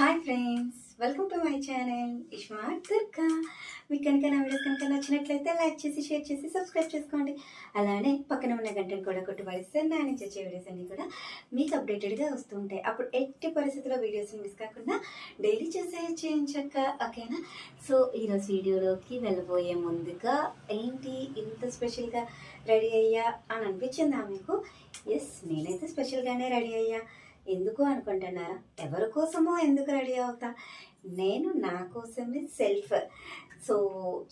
Hi friends welcome to my channel ismart Durga మీకు కనుక నా వీడియోస్ కనుక నచ్చినట్లయితే లైక్ చేసి షేర్ చేసి సబ్స్క్రైబ్ చేసుకోండి. అలానే పక్కన ఉన్న గంటను కూడా కొట్టుబడిస్తే నా నుంచి వచ్చే వీడియోస్ అన్నీ కూడా మీకు అప్డేటెడ్గా వస్తూ ఉంటాయి. అప్పుడు ఎట్టి పరిస్థితుల్లో వీడియోస్ని మిస్ కాకుండా డైలీ చూసే చేయించక్క ఓకేనా సో ఈరోజు వీడియోలోకి వెళ్ళబోయే ముందుగా ఏంటి ఇంత స్పెషల్గా రెడీ అయ్యా అని అనిపించిందా మీకు? ఎస్ నేనైతే స్పెషల్గానే రెడీ అయ్యా. ఎందుకు అనుకుంటున్నారా? ఎవరి కోసమో ఎందుకు రెడీ అవుతా? నేను నా కోసమే సెల్ఫ్. సో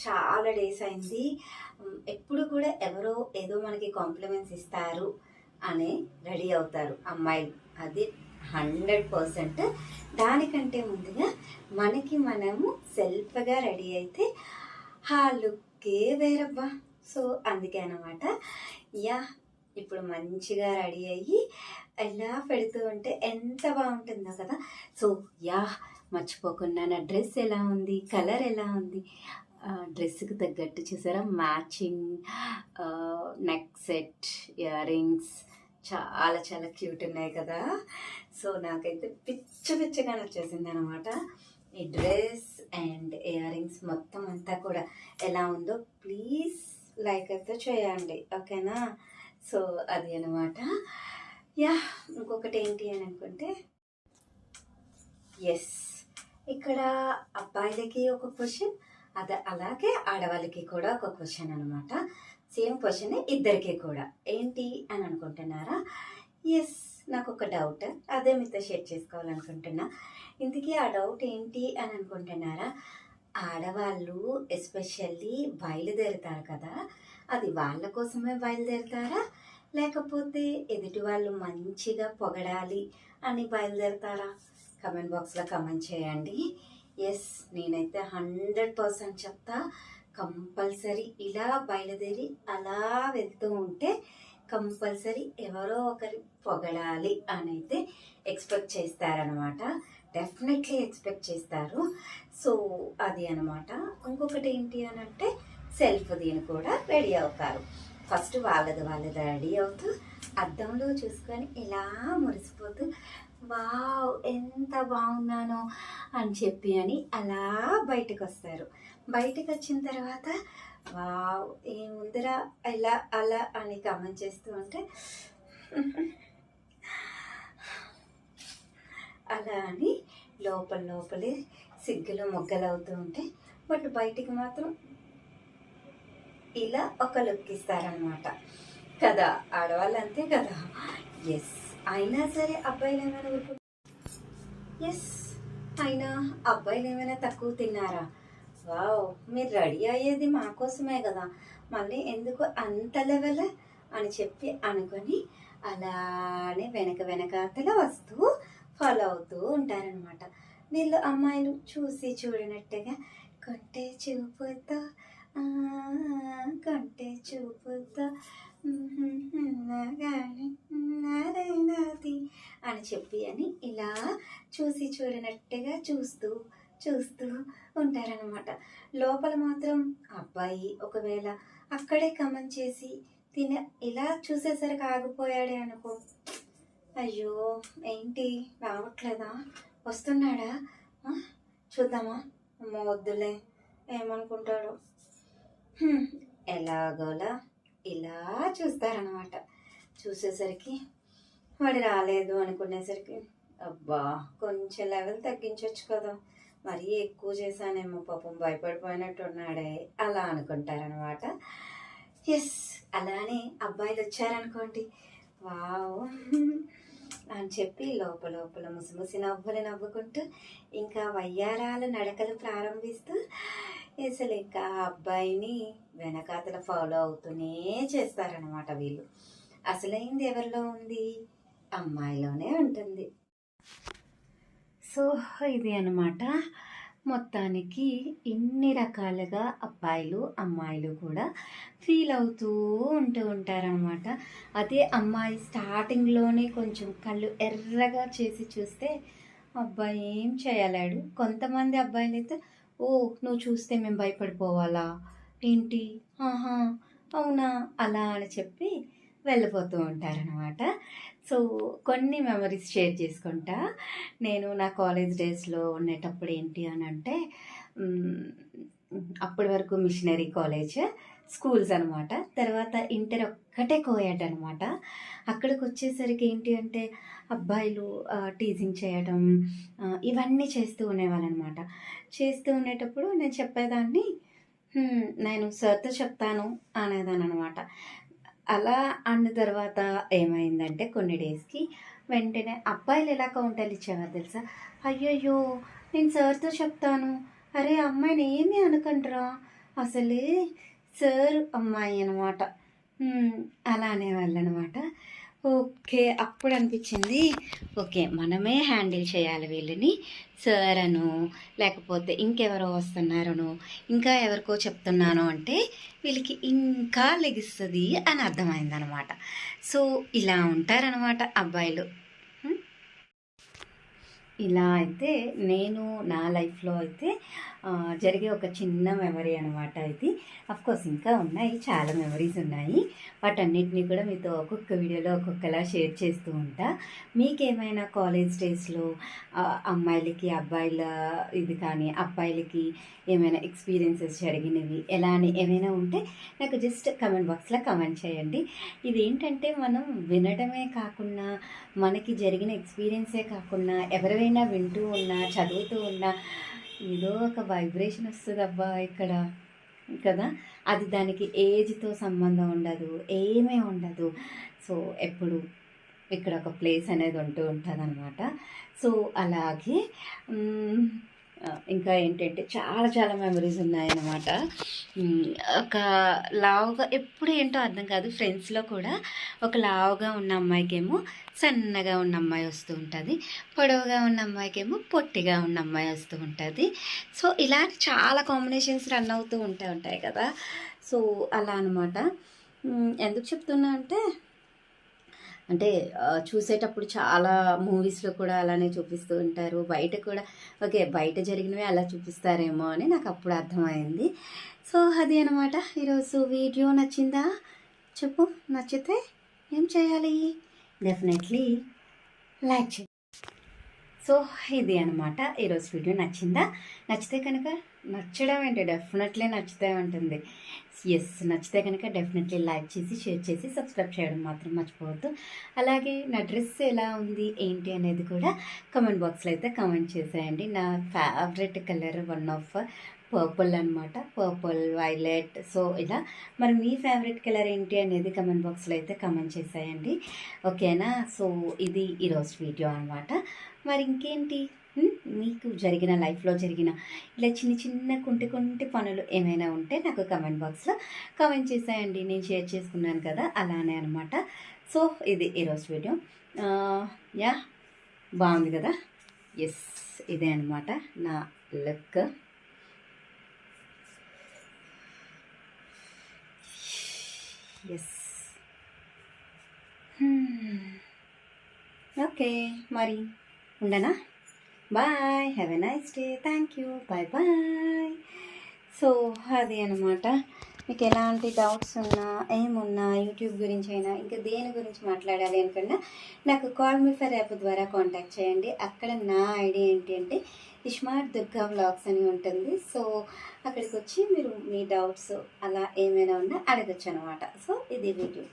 చాలా డేస్ అయింది. ఎప్పుడు కూడా ఎవరో ఏదో మనకి కాంప్లిమెంట్స్ ఇస్తారు అని రెడీ అవుతారు అమ్మాయిలు. అది హండ్రెడ్ పర్సెంట్. దానికంటే ముందుగా మనకి మనము సెల్ఫ్గా రెడీ అయితే ఆ లుక్కే వేరబ్బా. సో అందుకే అనమాట యా ఇప్పుడు మంచిగా రెడీ అయ్యి ఎలా పెడుతూ ఉంటే ఎంత బాగుంటుందో కదా. సో యా మర్చిపోకుండా నా డ్రెస్ ఎలా ఉంది కలర్ ఎలా ఉంది? ఆ, డ్రెస్కి తగ్గట్టు చూసారా? Matching neck set earrings చాలా చాలా క్యూట్ ఉన్నాయి కదా. సో నాకైతే పిచ్చ పిచ్చగా నచ్చేసింది అనమాట ఈ డ్రెస్ అండ్ ఇయర్ రింగ్స్ మొత్తం అంతా కూడా ఎలా ఉందో ప్లీజ్ లైక్ అయితే చేయండి. ఓకేనా? సో అది అనమాట యా ఇంకొకటి ఏంటి అని అనుకుంటే ఎస్ ఇక్కడ అబ్బాయిలకి ఒక క్వశ్చన్ అది అలాగే ఆడవాళ్ళకి కూడా ఒక క్వశ్చన్ అనమాట సేమ్ క్వశ్చన్ ఇద్దరికి కూడా. ఏంటి అని అనుకుంటున్నారా? ఎస్ నాకు ఒక డౌట్ అదే మీతో షేర్ చేసుకోవాలనుకుంటున్నా. ఇంతకీ ఆ డౌట్ ఏంటి అని అనుకుంటున్నారా? ఆడవాళ్ళు ఎస్పెషల్లీ బయలుదేరుతారు కదా అది వాళ్ళ కోసమే బయలుదేరుతారా? లేకపోతే ఎదుటి వాళ్ళు మంచిగా పొగడాలి అని బయలుదేరుతారా? కమెంట్ బాక్స్లో కమెంట్ చేయండి. ఎస్ నేనైతే హండ్రెడ్ పర్సెంట్ చెప్తా. కంపల్సరీ ఇలా బయలుదేరి అలా వెళ్తూ ఉంటే కంపల్సరీ ఎవరో ఒకరి పొగడాలి అని అయితే ఎక్స్పెక్ట్ చేస్తారనమాట డెఫినెట్లీ ఎక్స్పెక్ట్ చేస్తారు. సో అది అనమాట ఇంకొకటి ఏంటి అని అంటే సెల్ఫ్ దీని కూడా రెడీ అవుతారు. ఫస్ట్ వాళ్ళది వాళ్ళది రెడీ అవుతూ అద్దంలో చూసుకొని ఇలా మురిసిపోతూ వావ్ ఎంత బాగున్నానో అని చెప్పి అని అలా బయటకు వస్తారు బయటకు వచ్చిన తర్వాత వావ్ ముందర ఇలా అలా అని కామెంట్ చేస్తూ ఉంటే అలా అని లోపల లోపలే సిగ్గులు మొగ్గలు అవుతూ ఉంటే బట్ బయటికి మాత్రం ఇలా ఒక లుక్ ఇస్తారనమాట కదా ఆడవాళ్ళు అంతే కదా? ఎస్ అయినా సరే అబ్బాయిలు ఏమైనా ఊరుకు ఎస్ అయినా అబ్బాయిలు ఏమైనా తక్కువ తిన్నారా? వావ్ మీరు రెడీ అయ్యేది మా కోసమే కదా. మళ్ళీ ఎందుకు అంత లెవెల్ అని చెప్పి అనుకొని అలానే వెనక వెనకాతల వస్తూ ఫాలో అవుతూ ఉంటారనమాట వీళ్ళు అమ్మాయిలు చూసి చూడనట్టుగా కొంటే చూపుతో చూపుతో. అని చెప్పి అని ఇలా చూసి చూడనట్టుగా చూస్తూ చూస్తూ ఉంటారనమాట లోపల మాత్రం అబ్బాయి ఒకవేళ అక్కడే కమెంట్ చేసి తిన ఇలా చూసేసరికి ఆగిపోయాడే అనుకో అయ్యో ఏంటి రావట్లేదా వస్తున్నాడా చూద్దామా అమ్మ వద్దులే ఏమనుకుంటాడు ఎలాగోలా ఇలా చూస్తారనమాట చూసేసరికి వాడు రాలేదు అనుకునేసరికి అబ్బా కొంచెం లెవెల్ తగ్గించవచ్చు కదా. మరీ ఎక్కువ చేశానేమో పాపం భయపడిపోయినట్టు ఉన్నాడే అలా అనుకుంటారనమాట ఎస్ అలానే అబ్బాయిలు వచ్చారనుకోండి. వావ్. అని చెప్పి లోపల లోపల ముసిముసి నవ్వులు నవ్వుకుంటూ ఇంకా వయ్యారాల నడకలు ప్రారంభిస్తూ అసలు ఇంకా ఆ అబ్బాయిని వెనకాతల ఫాలో అవుతూనే చేస్తారనమాట వీళ్ళు. అసలైంది ఎవరిలో ఉంది? అమ్మాయిలోనే ఉంటుంది. సో ఇది అనమాట మొత్తానికి ఇన్ని రకాలుగా అబ్బాయిలు అమ్మాయిలు కూడా ఫీల్ అవుతూ ఉంటూ ఉంటారనమాట అదే అమ్మాయి స్టార్టింగ్లోనే కొంచెం కళ్ళు ఎర్రగా చేసి చూస్తే అబ్బాయి ఏం చేయలేడు. కొంతమంది అబ్బాయిలు అయితే ఓ నువ్వు చూస్తే మేము భయపడిపోవాలా? ఏంటి? ఆహా అవునా? అలా అని చెప్పి వెళ్ళిపోతూ ఉంటారనమాట సో కొన్ని మెమరీస్ షేర్ చేసుకుంటా. నేను నా కాలేజ్ డేస్లో ఉండేటప్పుడు ఏంటి అని అంటే అప్పటి వరకు మిషనరీ కాలేజ్ స్కూల్స్ అనమాట తర్వాత ఇంటర్ ఒక్కటే కోయాడ్ అనమాట అక్కడికి వచ్చేసరికి ఏంటి అంటే అబ్బాయిలు టీజింగ్ చేయడం ఇవన్నీ చేస్తూ ఉండేవాళ్ళు అనమాట చేస్తూ ఉండేటప్పుడు నేను చెప్పేదాన్ని నేను సార్తో చెప్తాను అనేదాని అనమాట అలా అన్న తర్వాత ఏమైందంటే కొన్ని డేస్కి వెంటనే అబ్బాయిలు ఎలా కౌంటర్లు ఇచ్చేవారు తెలుసా? అయ్యయ్యో నేను సార్తో చెప్తాను. అరే అమ్మాయిని ఏమీ అనకండ్రా. అసలే సార్ అమ్మాయి అనమాట అలా అనేవాళ్ళు అనమాట ఓకే అప్పుడు అనిపించింది ఓకే మనమే హ్యాండిల్ చేయాలి వీళ్ళని సార్ అను లేకపోతే ఇంకెవరో వస్తున్నారను ఇంకా ఎవరికో చెప్తున్నాను అంటే వీళ్ళకి ఇంకా లెగిస్తుంది అని అర్థమైందనమాట. సో ఇలా ఉంటారనమాట అబ్బాయిలు. ఇలా అయితే నేను నా లైఫ్లో అయితే జరిగే ఒక చిన్న మెమరీ అనమాట ఇది. కోర్స్ ఇంకా ఉన్నాయి. చాలా మెమరీస్ ఉన్నాయి. వాటన్నిటిని కూడా మీతో ఒక్కొక్క వీడియోలో ఒక్కొక్కలా షేర్ చేస్తూ ఉంటా. మీకేమైనా కాలేజ్ డేస్లో అమ్మాయిలకి అబ్బాయిల ఇది కానీ అబ్బాయిలకి ఏమైనా ఎక్స్పీరియన్సెస్ జరిగినవి ఎలా అని ఏమైనా ఉంటే నాకు జస్ట్ కమెంట్ బాక్స్లో కమెంట్ చేయండి. ఇది ఏంటంటే మనం వినడమే కాకుండా మనకి జరిగిన ఎక్స్పీరియన్సే కాకుండా ఎవరైనా వింటూ ఉన్నా చదువుతూ ఉన్నా ఏదో ఒక వైబ్రేషన్ వస్తుంది అబ్బా ఇక్కడ. కదా? అది దానికి ఏజ్తో సంబంధం ఉండదు ఏమీ ఉండదు. సో ఎప్పుడు ఇక్కడ ఒక ప్లేస్ అనేది ఉంటూ ఉంటుంది అనమాట సో అలాగే ఇంకా ఏంటంటే చాలా చాలా మెమరీస్ ఉన్నాయన్నమాట. ఒక లావుగా ఎప్పుడు ఏంటో అర్థం కాదు ఫ్రెండ్స్లో కూడా ఒక లావుగా ఉన్న అమ్మాయికేమో సన్నగా ఉన్న అమ్మాయి వస్తూ ఉంటుంది పొడవుగా ఉన్న అమ్మాయికేమో పొట్టిగా ఉన్న అమ్మాయి వస్తూ ఉంటుంది. సో ఇలాంటి చాలా కాంబినేషన్స్ రన్ అవుతూ ఉంటూ ఉంటాయి కదా. సో అలా అనమాట ఎందుకు చెప్తున్నా అంటే అంటే చూసేటప్పుడు చాలా మూవీస్లో కూడా అలానే చూపిస్తూ ఉంటారు. బయట కూడా ఓకే బయట జరిగినవి అలా చూపిస్తారేమో అని నాకు అప్పుడు అర్థమైంది. సో అది అనమాట ఈరోజు వీడియో నచ్చిందా? చెప్పు నచ్చితే ఏం చేయాలి? డెఫినెట్లీ లైక్ చేయండి సో ఇది అనమాట ఈరోజు వీడియో నచ్చిందా? నచ్చితే కనుక నచ్చడం ఏంటి? డెఫినెట్లీ నచ్చితే ఉంటుంది. ఎస్ నచ్చితే కనుక డెఫినెట్లీ లైక్ చేసి షేర్ చేసి సబ్స్క్రైబ్ చేయడం మాత్రం మర్చిపోవద్దు. అలాగే నా డ్రెస్ ఎలా ఉంది ఏంటి అనేది కూడా కమెంట్ బాక్స్లో అయితే కమెంట్ చేసేయండి. నా favourite colour one of purple అనమాట పర్పుల్ వైలెట్ సో ఇలా. మరి మీ ఫేవరెట్ కలర్ ఏంటి అనేది కమెంట్ బాక్స్లో అయితే కమెంట్ చేసేయండి. ఓకేనా సో ఇది ఈరోజు వీడియో అనమాట మరి ఇంకేంటి? మీకు జరిగిన లైఫ్లో జరిగిన ఇలా చిన్న చిన్న కుంటి కుంటి పనులు ఏమైనా ఉంటే నాకు కమెంట్ బాక్స్లో కమెంట్ చేసేయండి. నేను షేర్ చేసుకున్నాను కదా అలానే అనమాట సో ఇది ఈరోజు వీడియో యా బాగుంది కదా? ఎస్ ఇదే అనమాట నా లుక్ ఎస్ ఓకే మరి ఉండనా? Bye have a nice day thank you bye bye so అది అనమాట మీకు ఎలాంటి డౌట్స్ ఉన్నా ఏమున్నా యూట్యూబ్ గురించి అయినా ఇంకా దేని గురించి మాట్లాడాలి అనుకున్నా నాకు కాల్ మీ ఫర్ యాప్ ద్వారా కాంటాక్ట్ చేయండి. అక్కడ నా ఐడియా ఏంటి అంటే ఇష్మార్ట్ దుర్గా బ్లాగ్స్ అని ఉంటుంది. సో అక్కడికి వచ్చి మీరు మీ డౌట్స్ అలా ఏమైనా ఉన్నా అడగచ్చు అనమాట సో ఇది వీడియో